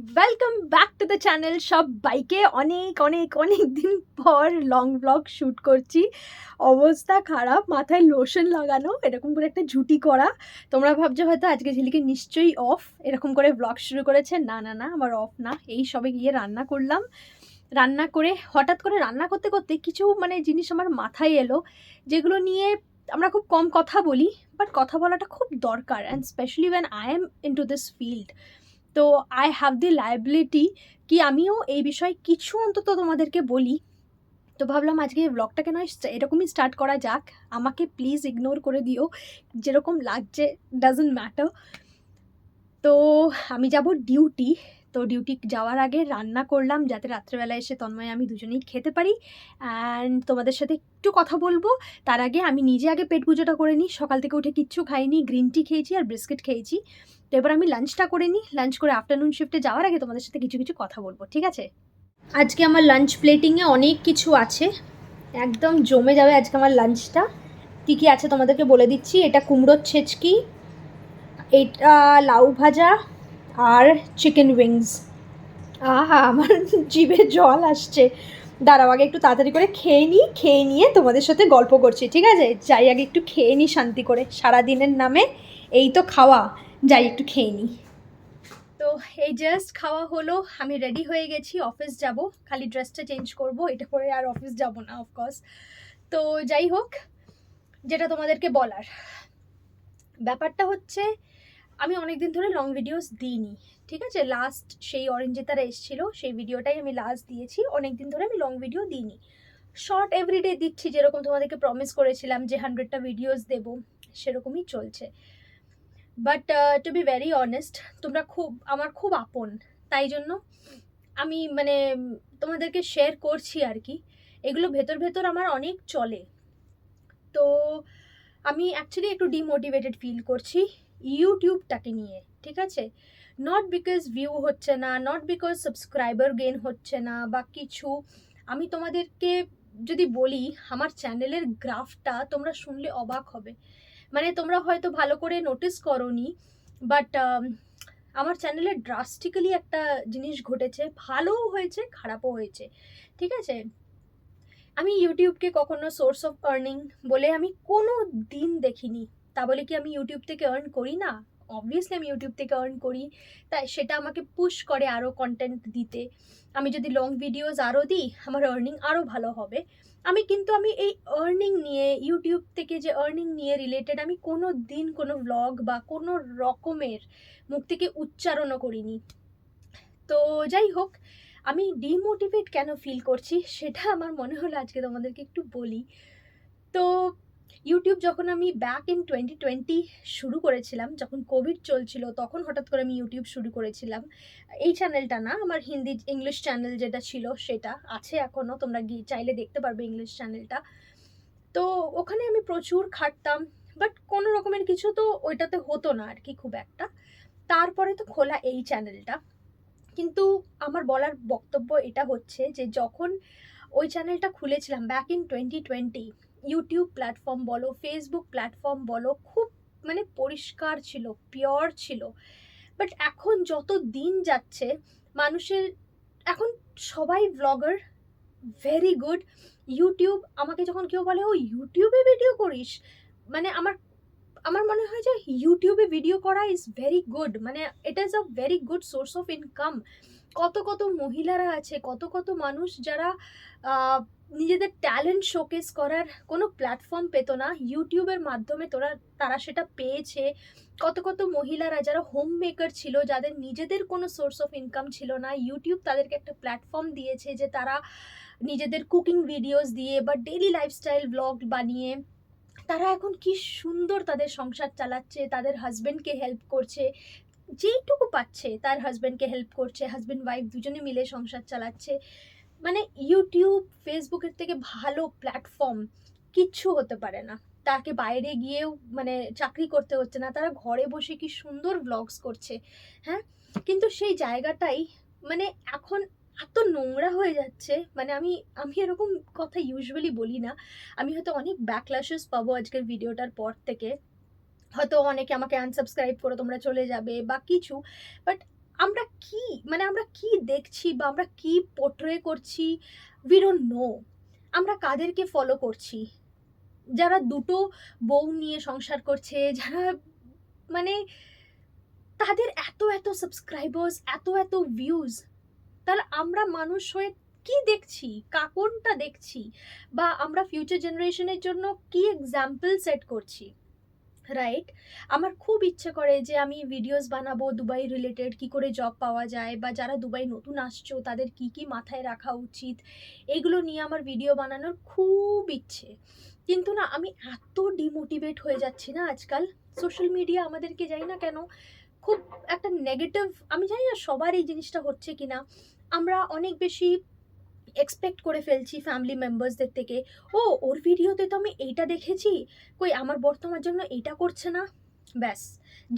Welcome back to the channel সব বাইকে অনেক অনেক অনেক দিন পর লং ব্লগ শ্যুট করছি। অবস্থা খারাপ, মাথায় লোশন লাগানো, এরকম করে একটা ঝুটি করা। তোমরা ভাবছ হয়তো আজকে ঝিলিকে নিশ্চয়ই অফ এরকম করে ব্লগ শুরু করেছে। না না না, আমার অফ না। এই সবে গিয়ে রান্না করলাম। রান্না করে, হঠাৎ করে রান্না করতে করতে কিছু মানে জিনিস আমার মাথায় এলো, যেগুলো নিয়ে আমরা খুব কম কথা বলি বাট কথা বলাটা খুব দরকার and specially when I am into this field তো আই হ্যাভ দি লাইবিলিটি কি আমিও এই বিষয়ে কিছু অন্তত তোমাদেরকে বলি। তো ভাবলাম আজকে এই ব্লগটাকে নয় এরকমই স্টার্ট করা যাক। আমাকে প্লিজ ইগনোর করে দিও। যেরকম লাগছে ডাজেন্ট ম্যাটার তো আমি যাব ডিউটি তো ডিউটি যাওয়ার আগে রান্না করলাম যাতে রাত্রেবেলা এসে তন্ময় আমি দুজনেই খেতে পারি। অ্যান্ড তোমাদের সাথে একটু কথা বলব। তার আগে আমি নিজে আগে পেট পুজোটা করে নিই। সকাল থেকে উঠে কিচ্ছু খাইনি। গ্রিন টি খেয়েছি আর বিস্কিট খেয়েছি। তো এবার আমি লাঞ্চটা করে নিই। লাঞ্চ করে আফটারনুন শিফটে যাওয়ার আগে তোমাদের সাথে কিছু কিছু কথা বলব, ঠিক আছে? আজকে আমার লাঞ্চ প্লেটিংয়ে অনেক কিছু আছে। একদম জমে যাবে আজকে আমার লাঞ্চটা কী কী আছে তোমাদেরকে বলে দিচ্ছি? এটা কুমড়োর ছেচকি, এটা লাউ ভাজা আর চিকেন উইংস আহা, আমার জিভে জল আসছে। দাঁড়াও, আগে একটু তাড়াতাড়ি করে খেয়ে নিই, খেয়ে নিয়ে তোমাদের সাথে গল্প করছি, ঠিক আছে? যাই, আগে একটু খেয়ে নিই শান্তি করে। সারা দিনের নামে এই তো খাওয়া। যাই, একটু খেয়ে নিই। তো এই জাস্ট খাওয়া হলো, আমি রেডি হয়ে গেছি অফিস যাব। খালি ড্রেসটা চেঞ্জ করব, এটা করে আর অফিস যাব না অফকোর্স তো যাই হোক, যেটা তোমাদেরকে বলার। ব্যাপারটা হচ্ছে আমি অনেক দিন ধরে লং ভিডিওস দিইনি, ঠিক আছে? লাস্ট সেই অরেঞ্জিতারা এসেছিল, সেই ভিডিওটাই আমি লাস্ট দিয়েছি। অনেক দিন ধরে আমি লং ভিডিও দিইনি। শর্ট এভরিডে দিচ্ছি, যেরকম তোমাদেরকে প্রমিস করেছিলাম যে হান্ড্রেডটা ভিডিওস দেব, সেরকমই চলছে। But to be very honest তোমরা খুব, আমার খুব আপন, তাই জন্য আমি মানে তোমাদেরকে শেয়ার করছি আর কি। এগুলো ভেতর ভেতর আমার অনেক চলে। তো আমি অ্যাকচুয়ালি একটু ডিমোটিভেটেড ফিল করছি। ইউটিউবটাকে নিয়ে, ঠিক আছে? নট বিকজ ভিউ হচ্ছে না নট বিকজ সাবস্ক্রাইবার গেন হচ্ছে না বা কিছু। আমি তোমাদেরকে যদি বলি, আমার চ্যানেলের গ্রাফটা তোমরা শুনলে অবাক হবে। মানে তোমরা হয়তো ভালো করে নোটিস করনি বাট আমার চ্যানেলে ড্রাস্টিক্যালি একটা জিনিস ঘটেছে। ভালোও হয়েছে, খারাপও হয়েছে, ঠিক আছে? আমি ইউটিউবকে কখনো সোর্স অফ আর্নিং বলে আমি কোনো দিন দেখিনি। তা বলে কি আমি ইউটিউব থেকে আর্ন করি না? অবভিয়াসলি আমি ইউটিউব থেকে আর্ন করি। তাই সেটা আমাকে পুশ করে আরও কন্টেন্ট দিতে। আমি যদি লং ভিডিওস আরও দিই, আমার আর্নিং আরও ভালো হবে। আমি কিন্তু আমি এই আর্নিং নিয়ে ইউটিউব থেকে যে আর্নিং নিয়ে রিলেটেড আমি কোনো দিন কোনো ব্লগ বা কোনো রকমের মুখ থেকে উচ্চারণও করিনি। তো যাই হোক, আমি ডিমোটিভেট কেন ফিল করছি, সেটা আমার মনে হলো আজকে তোমাদেরকে একটু বলি। তো ইউটিউব যখন আমি ব্যাক ইন টোয়েন্টি টোয়েন্টি শুরু করেছিলাম, যখন কোভিড চলছিল, তখন হঠাৎ করে আমি ইউটিউব শুরু করেছিলাম। এই চ্যানেলটা না, আমার হিন্দি ইংলিশ চ্যানেল যেটা ছিল, সেটা আছে এখনও তোমরা গিয়ে চাইলে দেখতে পারবে ইংলিশ চ্যানেলটা তো ওখানে আমি প্রচুর খাটতাম বাট কোনো রকমের কিছু তো ওইটাতে হতো না আর কি খুব একটা। তারপরে তো খোলা এই চ্যানেলটা কিন্তু আমার বলার বক্তব্য এটা হচ্ছে যে, যখন ওই চ্যানেলটা খুলেছিলাম back in twenty twenty YouTube platform বলো ফেসবুক প্ল্যাটফর্ম বলো, খুব মানে পরিষ্কার ছিল পিওর ছিল। বাট এখন যত দিন যাচ্ছে, মানুষের, এখন সবাই ব্লগার ভেরি গুড ইউটিউব আমাকে যখন কেউ বলে, ও ইউটিউবে ভিডিও করিস? মানে আমার আমার মনে হয় যে ইউটিউবে ভিডিও করা ইজ ভেরি গুড মানে এটা is a very good source of income কত কত মহিলারা আছে, কত কত মানুষ যারা নিজেদের ট্যালেন্ট শোকেস করার কোনো প্ল্যাটফর্ম পেত না। ইউটিউবের মাধ্যমে তোরা, তারা সেটা পেয়েছে। কত কত মহিলারা যারা হোম মেকার ছিল, যাদের নিজেদের কোনো সোর্স অফ ইনকাম ছিল না ইউটিউব তাদেরকে একটা প্ল্যাটফর্ম দিয়েছে যে তারা নিজেদের কুকিং ভিডিওস দিয়ে বা ডেলি লাইফস্টাইল ব্লগ বানিয়ে, তারা এখন কি সুন্দর তাদের সংসার চালাচ্ছে, তাদের হাজব্যান্ডকে হেল্প করছে, যেইটুকু পাচ্ছে তার হাজব্যান্ডকে হেল্প করছে হাজব্যান্ড ওয়াইফ দুজনে মিলে সংসার চালাচ্ছে। মানে ইউটিউব ফেসবুকের থেকে ভালো প্ল্যাটফর্ম কিচ্ছু হতে পারে না। তাকে বাইরে গিয়েও মানে চাকরি করতে হচ্ছে না। তারা ঘরে বসে কি সুন্দর ব্লগস করছে হ্যাঁ? কিন্তু সেই জায়গাটাই মানে এখন এত নোংরা হয়ে যাচ্ছে। মানে আমি আমি এরকম কথা ইউজুয়ালি বলি না। আমি হয়তো অনেক ব্যাকল্যাশেস পাবো আজকের ভিডিওটার পর থেকে। হয়তো অনেকে আমাকে আনসাবস্ক্রাইব করে তোমরা চলে যাবে বা কিছু। বাট আমরা কি মানে আমরা কি দেখছি বা আমরা কি পোর্ট্রে করছি? উই ডোন্ট নো আমরা কাদেরকে ফলো করছি? যারা দুটো বউ নিয়ে সংসার করছে, যারা মানে তাদের এত এত সাবস্ক্রাইবার্স এত এত ভিউজ তাহলে আমরা মানুষ হয়ে কি দেখছি? কাকনটা দেখছি? বা আমরা ফিউচার জেনারেশনের জন্য কি এক্সাম্পল সেট করছি? রাইট আমার খুব ইচ্ছে করে যে আমি ভিডিওস বানাবো দুবাই রিলেটেড কি করে জব পাওয়া যায় বা যারা দুবাই নতুন আসছো, তাদের কি কি মাথায় রাখা উচিত? এগুলো নিয়ে আমার ভিডিও বানানোর খুব ইচ্ছে। কিন্তু না, আমি এত ডিমোটিভেট হয়ে যাচ্ছি না আজকাল। সোশ্যাল মিডিয়া আমাদেরকে জানি না কেন, খুব একটা নেগেটিভ আমি জানি না সবার এই জিনিসটা হচ্ছে কি না আমরা অনেক বেশি এক্সপেক্ট করে ফেলছি ফ্যামিলি মেম্বার্সদের থেকে। ও, ওর ভিডিওতে তো আমি এইটা দেখেছি? কই, আমার বর্তমার জন্য এইটা করছে না? ব্যাস,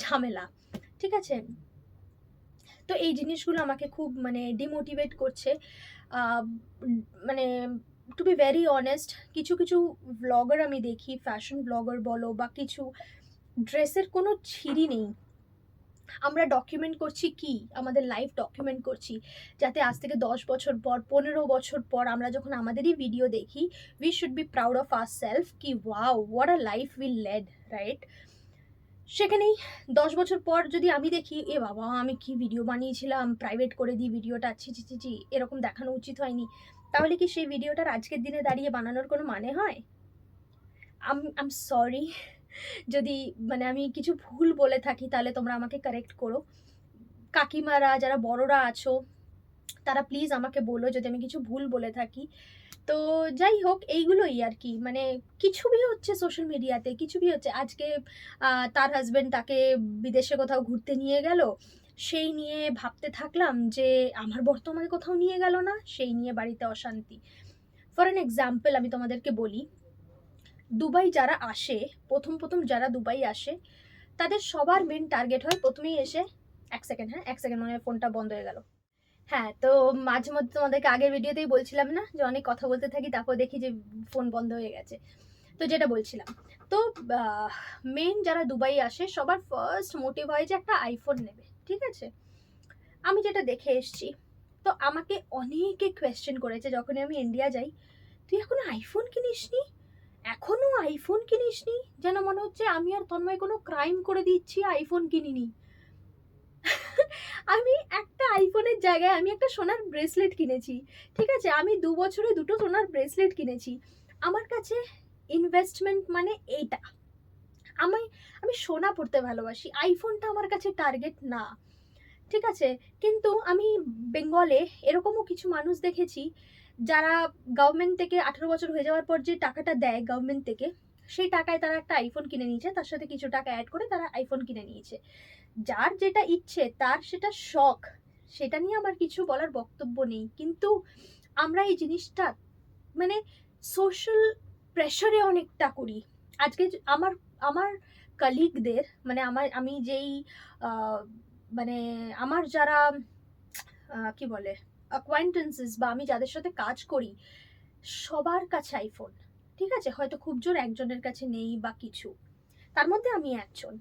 ঝামেলা, ঠিক আছে? তো এই জিনিসগুলো আমাকে খুব মানে ডিমোটিভেট করছে। মানে টু বি ভেরি অনেস্ট কিছু কিছু ব্লগার আমি দেখি ফ্যাশন ব্লগার বলো বা কিছু ড্রেসের কোনো ছিঁড়ি নেই। আমরা ডকুমেন্ট করছি কি? আমাদের লাইফ ডকুমেন্ট করছি। যাতে আজ থেকে দশ বছর পর, পনেরো বছর পর আমরা যখন আমাদেরই ভিডিও দেখি we should be proud of our self কি wow what a life will lead right সেখানেই দশ বছর পর যদি আমি দেখি, এ বাবা, আমি কি ভিডিও বানিয়েছিলাম? প্রাইভেট করে দিই ভিডিওটা ছি ছি ছি ছি, এরকম দেখানো উচিত হয়নি। তাহলে কি সেই ভিডিওটার আজকের দিনে দাঁড়িয়ে বানানোর কোনো মানে হয়? আম আম সরি যদি মানে আমি কিছু ভুল বলে থাকি, তাহলে তোমরা আমাকে কারেক্ট করো। কাকিমারা, যারা বড়রা আছো, তারা প্লিজ আমাকে বলো যদি আমি কিছু ভুল বলে থাকি। তো যাই হোক, এইগুলোই আর কি। মানে কিছু ভি হচ্ছে সোশ্যাল মিডিয়াতে কিছু ভি হচ্ছে। আজকে তার হাজবেন্ড তাকে বিদেশে কোথাও ঘুরতে নিয়ে গেল। সেই নিয়ে ভাবতে থাকলাম যে, আমার বর বর্তমানে কোথাও নিয়ে গেল না, সেই নিয়ে বাড়িতে অশান্তি। ফর অ্যান এক্সাম্পল আমি তোমাদেরকে বলি দুবাই যারা আসে, প্রথম প্রথম যারা দুবাই আসে, তাদের সবার মেন টার্গেট হয় প্রথমেই এসে এক সেকেন্ড হ্যাঁ এক সেকেন্ড মনে ফোনটা বন্ধ হয়ে গেল। হ্যাঁ তো মাঝে মধ্যে তোমাদেরকে আগের ভিডিওতেই বলছিলাম না যে অনেক কথা বলতে থাকি, তারপর দেখি যে ফোন বন্ধ হয়ে গেছে। তো যেটা বলছিলাম, তো মেন যারা দুবাই আসে, সবার ফার্স্ট মোটিভ হয় যে একটা আইফোন নেবে, ঠিক আছে? আমি যেটা দেখে এসছি, তো আমাকে অনেকে কোয়েশ্চেন করেছে যখনই আমি ইন্ডিয়া যাই, তুই এখনও আইফোন কিনিসনি? এখনও আইফোন কিনিসনি? যেন মনে হচ্ছে আমি আর তন্ময় কোনো ক্রাইম করে দিচ্ছি আইফোন কিনিনি। আমি একটা আইফোনের জায়গায় আমি একটা সোনার ব্রেসলেট কিনেছি, ঠিক আছে? আমি দু বছরে দুটো সোনার ব্রেসলেট কিনেছি। আমার কাছে ইনভেস্টমেন্ট মানে এইটা। আমি আমি সোনা পড়তে ভালোবাসি আইফোনটা আমার কাছে টার্গেট না। ঠিক আছে? কিন্তু আমি বেঙ্গলে এরকমও কিছু মানুষ দেখেছি যারা গভর্নমেন্ট থেকে আঠেরো বছর হয়ে যাওয়ার পর যে টাকাটা দেয় গভর্নমেন্ট থেকে, সেই টাকায় তারা একটা আইফোন কিনে নিয়েছে। তার সাথে কিছু টাকা অ্যাড করে তারা আইফোন কিনে নিয়েছে। যার যেটা ইচ্ছে, তার সেটা শখ, সেটা নিয়ে আমার কিছু বলার বক্তব্য নেই। কিন্তু আমরা এই জিনিসটা মানে সোশ্যাল প্রেশারে অনেকটা করি। আজকে আমার আমার কালিগদের মানে আমার, আমি যেই মানে আমার যারা কি বলে অ্যাকোয়াইন্টেন্সেস বা আমি যাদের সাথে কাজ করি, সবার কাছে আইফোন ঠিক আছে? হয়তো খুব জোর একজনের কাছে নেই বা কিছু। তার মধ্যে আমি একজন।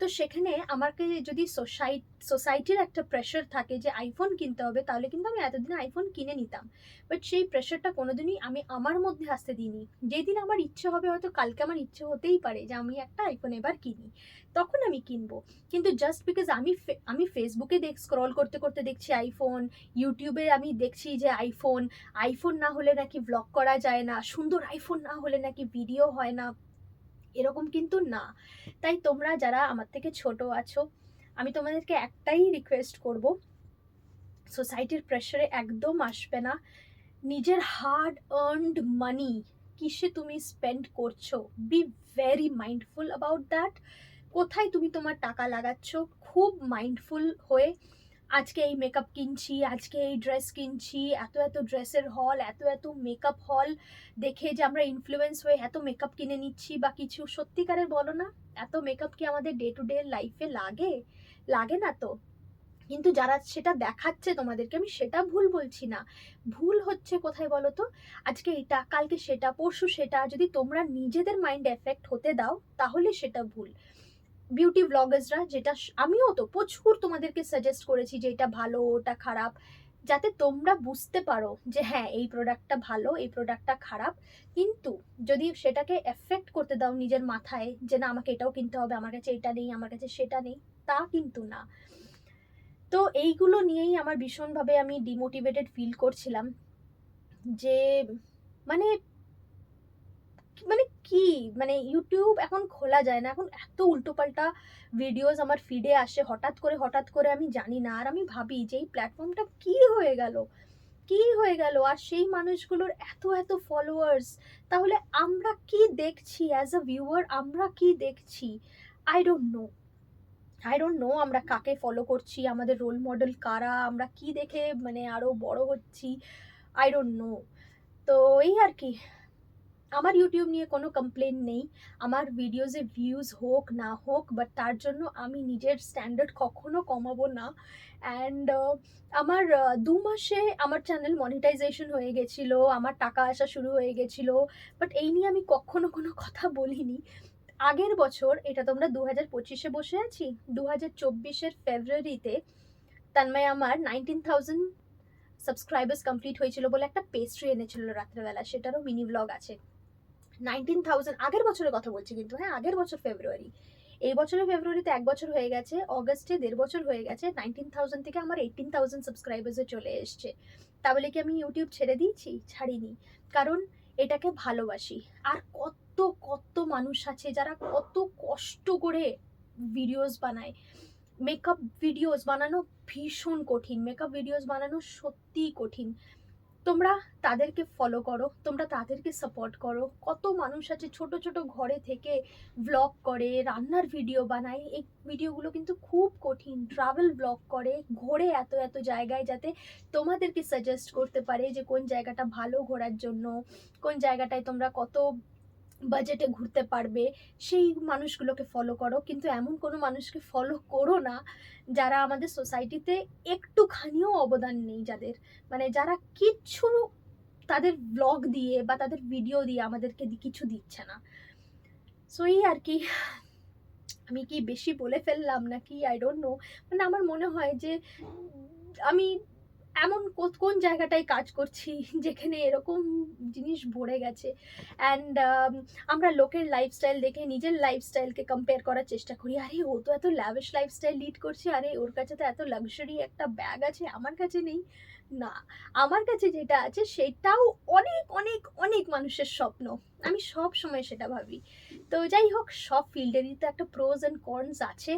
তো সেখানে আমাকে যদি সোসাই সোসাইটির একটা প্রেশার থাকে যে আইফোন কিনতে হবে, তাহলে কিন্তু আমি এতদিন আইফোন কিনে নিতাম। বাট সেই প্রেশারটা কোনোদিনই আমি আমার মধ্যে আসতে দিইনি। যেদিন আমার ইচ্ছে হবে, হয়তো কালকে আমার ইচ্ছে হতেই পারে যে আমি একটা আইফোন এবার কিনি। তখন আমি কিনবো। কিন্তু জাস্ট বিকজ আমি আমি ফেসবুকে দেখ স্ক্রল করতে করতে দেখছি আইফোন ইউটিউবে আমি দেখছি যে আইফোন আইফোন না হলে নাকি ব্লগ করা যায় না, সুন্দর আইফোন না হলে নাকি ভিডিও হয় না। এরকম কিন্তু না। তাই তোমরা যারা আমার থেকে ছোট আছো, আমি তোমাদেরকে একটাই রিকোয়েস্ট করব সোসাইটির প্রেশারে একদম আসবে না। নিজের হার্ড আর্নড মানি কিসে তুমি স্পেন্ড করছ? Be very mindful about that কোথায় তুমি তোমার টাকা লাগাচ্ছ? খুব মাইন্ডফুল হয়ে আজকে এই মেকআপ কিনছি, আজকে এই ড্রেস কিনছি, এত এত ড্রেসের হল এত এত মেকআপ হল দেখে যে আমরা ইনফ্লুয়েন্স হয়ে এত মেকআপ কিনে নিচ্ছি বা কিছু। সত্যিকারের বলো না, এত মেকআপ কি আমাদের ডে টু ডে লাইফে লাগে? লাগে না তো? কিন্তু যারা সেটা দেখাচ্ছে তোমাদেরকে, আমি সেটা ভুল বলছি না। ভুল হচ্ছে কোথায় বলো তো? আজকে এটা, কালকে সেটা, পরশু সেটা, যদি তোমরা নিজেদের মাইন্ড এফেক্ট হতে দাও, তাহলে সেটা ভুল। বিউটি ব্লগার্সরা যেটা আমিও তো প্রচুর তোমাদেরকে সাজেস্ট করেছি যে এটা ভালো, ওটা খারাপ, যাতে তোমরা বুঝতে পারো যে হ্যাঁ এই প্রোডাক্টটা ভালো, এই প্রোডাক্টটা খারাপ। কিন্তু যদি সেটাকে এফেক্ট করতে দাও নিজের মাথায় যে না, আমাকে এটাও কিনতে হবে, আমার কাছে এটা নেই, আমার কাছে সেটা নেই, তা কিন্তু না। তো এইগুলো নিয়েই আমার ভীষণভাবে আমি ডিমোটিভেটেড ফিল করছিলাম যে মানে মানে কি? মানে ইউটিউব এখন খোলা যায় না। এখন এত উল্টোপাল্টা ভিডিওস আমার ফিডে আসে। হঠাৎ করে হঠাৎ করে আমি জানি না। আর আমি ভাবি যে এই প্ল্যাটফর্মটা কি হয়ে গেল? কি হয়ে গেল? আর সেই মানুষগুলোর এত এত ফলোয়ার্স তাহলে আমরা কি দেখছি? অ্যাজ আ ভিউয়ার আমরা কি দেখছি? I don't know I don't know আমরা কাকে ফলো করছি? আমাদের রোল মডেল কারা? আমরা কি দেখে মানে আরও বড় হচ্ছি? আই ডোন্ট নো তো এই আর কি। আমার ইউটিউব নিয়ে কোনো কমপ্লেন নেই। আমার ভিডিওজে ভিউজ হোক, না হোক বাট তার জন্য আমি নিজের স্ট্যান্ডার্ড কখনো কমাবো না। অ্যান্ড আমার দু মাসে আমার চ্যানেল মনিটাইজেশন হয়ে গেছিল, আমার টাকা আসা শুরু হয়ে গেছিল বাট এই নিয়ে আমি কখনো কোনো কথা বলিনি। আগের বছর, এটা তোমরা দু হাজার পঁচিশে বসে আছি দু হাজার চব্বিশের ফেব্রুয়ারিতে তন্ময় আমার নাইনটিন থাউজেন্ড সাবস্ক্রাইবার্স কমপ্লিট হয়েছিল বলে একটা পেস্ট্রি এনেছিল রাত্রেবেলা, সেটারও মিনি ব্লগ আছে। নাইনটিন থাউজেন্ড আগের বছরের কথা বলছি কিন্তু হ্যাঁ আগের বছর ফেব্রুয়ারি এই বছরের ফেব্রুয়ারিতে এক বছর হয়ে গেছে অগস্টে দেড় বছর হয়ে গেছে নাইনটিন থাউজেন্ড থেকে আমার এইটিন থাউজেন্ড সাবস্ক্রাইবার্সে চলে এসছে। তাহলে কি আমি ইউটিউব ছেড়ে দিয়েছি? ছাড়িনি। কারণ এটাকে ভালোবাসি। আর কত কত মানুষ আছে যারা কত কষ্ট করে ভিডিওস বানায়। মেকআপ ভিডিওস বানানো ভীষণ কঠিন। মেকআপ ভিডিওস বানানো সত্যিই কঠিন। তোমরা তাদেরকে ফলো করো, তোমরা তাদেরকে সাপোর্ট করো। কত মানুষ আছে ছোট ছোট ঘরে থেকে ব্লগ করে, রান্নার ভিডিও বানায়। এই ভিডিওগুলো কিন্তু খুব কঠিন। ট্রাভেল ব্লগ করে, ঘোরে এত এত জায়গায় যাতে তোমাদেরকে সাজেস্ট করতে পারে যে কোন জায়গাটা ভালো ঘোরার জন্য, কোন জায়গাটায় তোমরা কত বাজেটে ঘুরতে পারবে, সেই মানুষগুলোকে ফলো করো। কিন্তু এমন কোনো মানুষকে ফলো করো না, যারা আমাদের সোসাইটিতে একটুখানিও অবদান নেই যাদের। মানে যারা কিচ্ছু তাদের ব্লগ দিয়ে বা তাদের ভিডিও দিয়ে আমাদেরকে কিছু দিচ্ছে না। সো এই আর কি। আমি কি বেশি বলে ফেললাম নাকি? আই ডোন্ট নো মানে আমার মনে হয় যে, আমি এমন কোন জায়গাটায় কাজ করছি? যেখানে এরকম জিনিস ভরে গেছে। অ্যান্ড আমরা লোকের লাইফস্টাইল দেখে নিজের লাইফস্টাইলকে কম্পেয়ার করার চেষ্টা করি। আরে, ও তো এত ল্যাভিশ লাইফস্টাইল লিড করছে। আরে, ওর কাছে তো এত লাক্সারি একটা ব্যাগ আছে, আমার কাছে নেই। না, আমার কাছে যেটা আছে, সেটাও অনেক অনেক অনেক মানুষের স্বপ্ন। আমি সব সময় সেটা ভাবি। তো যাই হোক, সব ফিল্ডেরই তো একটা প্রোজ অ্যান্ড কর্নস আছে।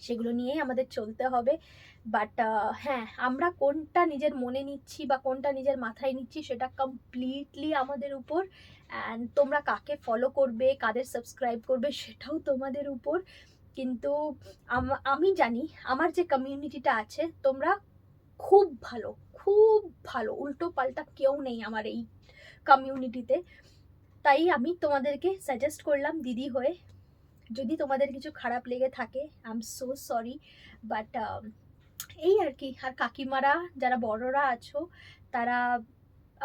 সেগুলো নিয়েই আমাদের চলতে হবে। বাট হ্যাঁ আমরা কোনটা নিজের মনে নিচ্ছি বা কোনটা নিজের মাথায় নিচ্ছি সেটা কমপ্লিটলি আমাদের উপর। অ্যান্ড তোমরা কাকে ফলো করবে, কাদের সাবস্ক্রাইব করবে সেটাও তোমাদের উপর। কিন্তু আম- জানি আমার যে কমিউনিটিটা আছে, তোমরা খুব ভালো খুব ভালো। উল্টো পাল্টা কেউ নেই আমার এই কমিউনিটিতে তাই আমি তোমাদেরকে সাজেস্ট করলাম দিদি হয়ে। যদি তোমাদের কিছু খারাপ লেগে থাকে I am so sorry but এই আর কি, আর কাকিমারা যারা বড়রা আছো, তারা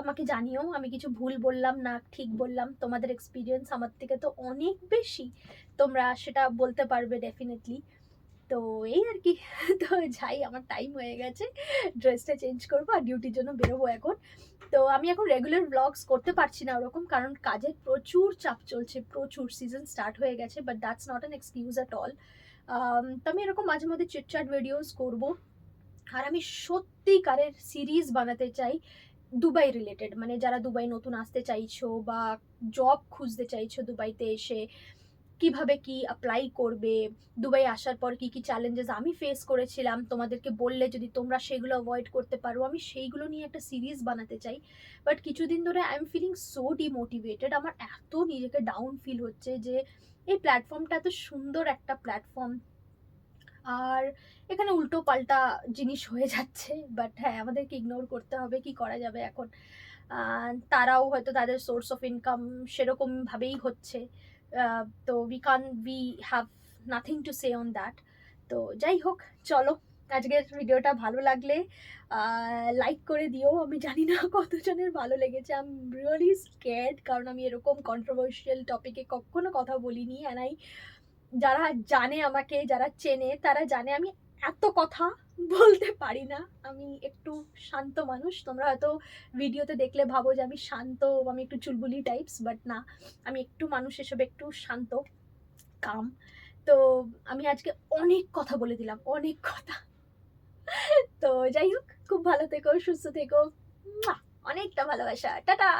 আমাকে জানিও, আমি কিছু ভুল বললাম না, ঠিক বললাম, তোমাদের এক্সপিরিয়েন্স আমার থেকে তো অনেক বেশি, তোমরা সেটা বলতে পারবে ডেফিনেটলি তো এই আর কি, তো যাই, আমার টাইম হয়ে গেছে ড্রেসটা চেঞ্জ করব, আর ডিউটির জন্য বেরোবো এখন তো আমি এখন রেগুলার ব্লগস করতে পারছি না ওরকম, কারণ কাজের প্রচুর চাপ চলছে, প্রচুর সিজন স্টার্ট হয়ে গেছে but that's not an excuse at all তো আমি এরকম মাঝে মধ্যে চিটচাট ভিডিওস করব। আর আমি সত্যিকারের সিরিজ বানাতে চাই দুবাই রিলেটেড মানে যারা দুবাই নতুন আসতে চাইছো বা জব খুঁজতে চাইছো দুবাইতে এসে কীভাবে কি অ্যাপ্লাই করবে? দুবাই আসার পর কি কি চ্যালেঞ্জেস আমি ফেস করেছিলাম। তোমাদেরকে বললে যদি তোমরা সেগুলো অ্যাভয়েড করতে পারো, আমি সেইগুলো নিয়ে একটা সিরিজ বানাতে চাই। বাট কিছুদিন ধরে I am feeling so demotivated আমার এত নিজেকে ডাউন ফিল হচ্ছে যে এই প্ল্যাটফর্মটা এত সুন্দর একটা প্ল্যাটফর্ম আর এখানে উল্টো পাল্টা জিনিস হয়ে যাচ্ছে। বাট হ্যাঁ আমাদেরকে ইগনোর করতে হবে, কি করা যাবে এখন? তারাও হয়তো তাদের সোর্স অফ ইনকাম সেরকমভাবেই হচ্ছে। তো we can we have nothing to say on that তো যাই হোক, চলো, আজকের ভিডিওটা ভালো লাগলে লাইক করে দিও। আমি জানি না কতজনের ভালো লেগেছে। আম রিয়েলি স্কেয়ার্ড কারণ আমি এরকম কন্ট্রোভার্সিয়াল টপিকে কখনো কথা বলিনি। অ্যান্ড আই যারা জানে আমাকে, যারা চেনে, তারা জানে আমি এত কথা বলতে পারি না। আমি একটু শান্ত মানুষ। তোমরা হয়তো ভিডিওতে দেখলে ভাবো যে আমি শান্ত, আমি একটু চুলবুলি টাইপস বাট না, আমি একটু মানুষ এসব একটু শান্ত কাম তো আমি আজকে অনেক কথা বলে দিলাম, অনেক কথা। তো যাই হোক, খুব ভালো থেকো, সুস্থ থেকো! অনেকটা ভালোবাসা। টাটা!